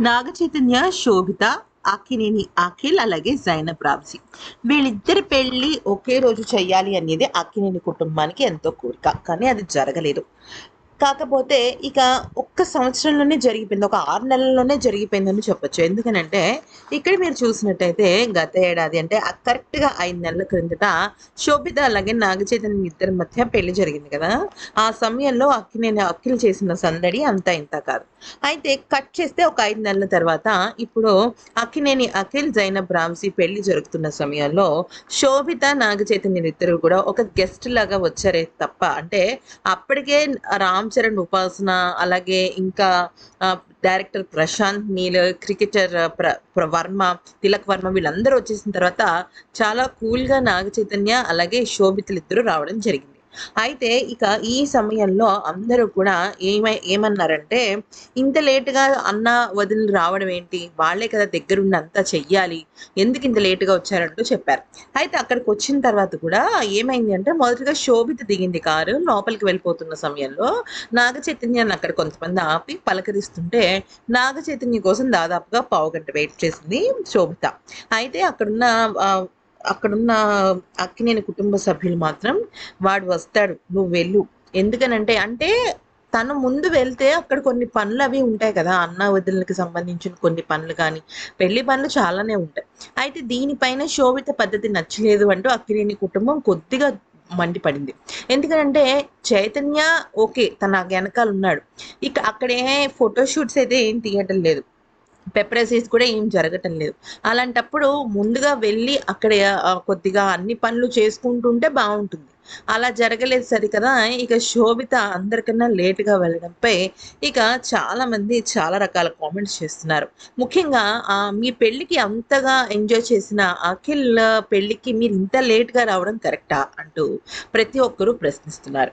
నాగ చైతన్య శోభిత అక్కినేని అఖిల్ అలాగే జైనబ్ రామ్సీ వీళ్ళిద్దరి పెళ్ళి ఒకే రోజు చేయాలి అనేది అక్కినేని కుటుంబానికి ఎంతో కోరిక కానీ అది జరగలేదు. కాకపోతే ఇక ఒక్క సంవత్సరంలోనే జరిగిపోయింది. ఒక ఆరు నెలల్లోనే జరిగిపోయిందని చెప్పొచ్చు. ఎందుకనంటే ఇక్కడ మీరు చూసినట్టయితే గత ఏడాది అంటే కరెక్ట్గా ఐదు నెలల క్రిందట శోభిత అలాగే నాగచైతన్య ఇద్దరి మధ్య పెళ్ళి జరిగింది కదా. ఆ సమయంలో అక్కినేని అఖిల్ చేసిన సందడి అంత ఇంత కాదు. అయితే కట్ చేస్తే ఒక ఐదు నెలల తర్వాత ఇప్పుడు అక్కినేని అఖిల్ జైనబ్ రామ్సీ పెళ్ళి జరుగుతున్న సమయంలో శోభిత నాగచైతన్య ఇద్దరు కూడా ఒక గెస్ట్ లాగా వచ్చారే తప్ప అంటే అప్పటికే రామ్ చరణ్ ఉపాసన అలాగే ఇంకా ఆ, డైరెక్టర్ ప్రశాంత్ నీల్ క్రికెటర్ ప్ర వర్మ తిలక్ వర్మ వీళ్ళందరూ వచ్చేసిన తర్వాత చాలా కూల్గా నాగ చైతన్య అలాగే శోభితులు ఇద్దరు రావడం జరిగింది. అయితే ఇక ఈ సమయంలో అందరూ కూడా ఏమై ఏమన్నారంటే ఇంత లేటుగా అన్న వదిలి రావడం ఏంటి? వాళ్ళే కదా దగ్గరుండి అంతా చెయ్యాలి. ఎందుకు ఇంత లేటుగా వచ్చారంటూ చెప్పారు. అయితే అక్కడికి వచ్చిన తర్వాత కూడా ఏమైంది అంటే మొదటిగా శోభిత దిగింది కారు. లోపలికి వెళ్ళిపోతున్న సమయంలో నాగ చైతన్యాన్ని అక్కడ కొంతమంది ఆపి పలకరిస్తుంటే నాగ చైతన్య కోసం దాదాపుగా పావు గంట వెయిట్ చేసింది శోభిత. అయితే అక్కడున్న అక్కడున్న అక్కినేని కుటుంబ సభ్యులు మాత్రం వాడు వస్తాడు నువ్వు వెళ్ళు. ఎందుకనంటే అంటే తను ముందు వెళ్తే అక్కడ కొన్ని పనులు అవి ఉంటాయి కదా అన్న వదిలకి సంబంధించిన కొన్ని పనులు కానీ పెళ్ళి పనులు చాలానే ఉంటాయి. అయితే దీనిపైన శోభిత పద్ధతి నచ్చలేదు అంటూ అక్కినేని కుటుంబం కొద్దిగా మండిపడింది ఎందుకంటే చైతన్య ఓకే తన వెనకాల ఉన్నాడు. ఇక అక్కడే ఫోటోషూట్స్ అయితే ఏం తీయటం లేదు. పెప్రసీస్ కూడా ఏం జరగటం లేదు. అలాంటప్పుడు ముందుగా వెళ్ళి అక్కడ కొద్దిగా అన్ని పనులు చేసుకుంటుంటే బాగుంటుంది. అలా జరగలేదు సరి కదా ఇక శోభిత అందరికన్నా లేటుగా వెళ్ళడంపై ఇక చాలా మంది చాలా రకాల కామెంట్స్ చేస్తున్నారు. ముఖ్యంగా మీ పెళ్ళికి అంతగా ఎంజాయ్ చేసిన అఖిల్ పెళ్ళికి మీరు ఇంత లేట్గా రావడం కరెక్టా? అంటూ ప్రతి ఒక్కరూ ప్రశ్నిస్తున్నారు.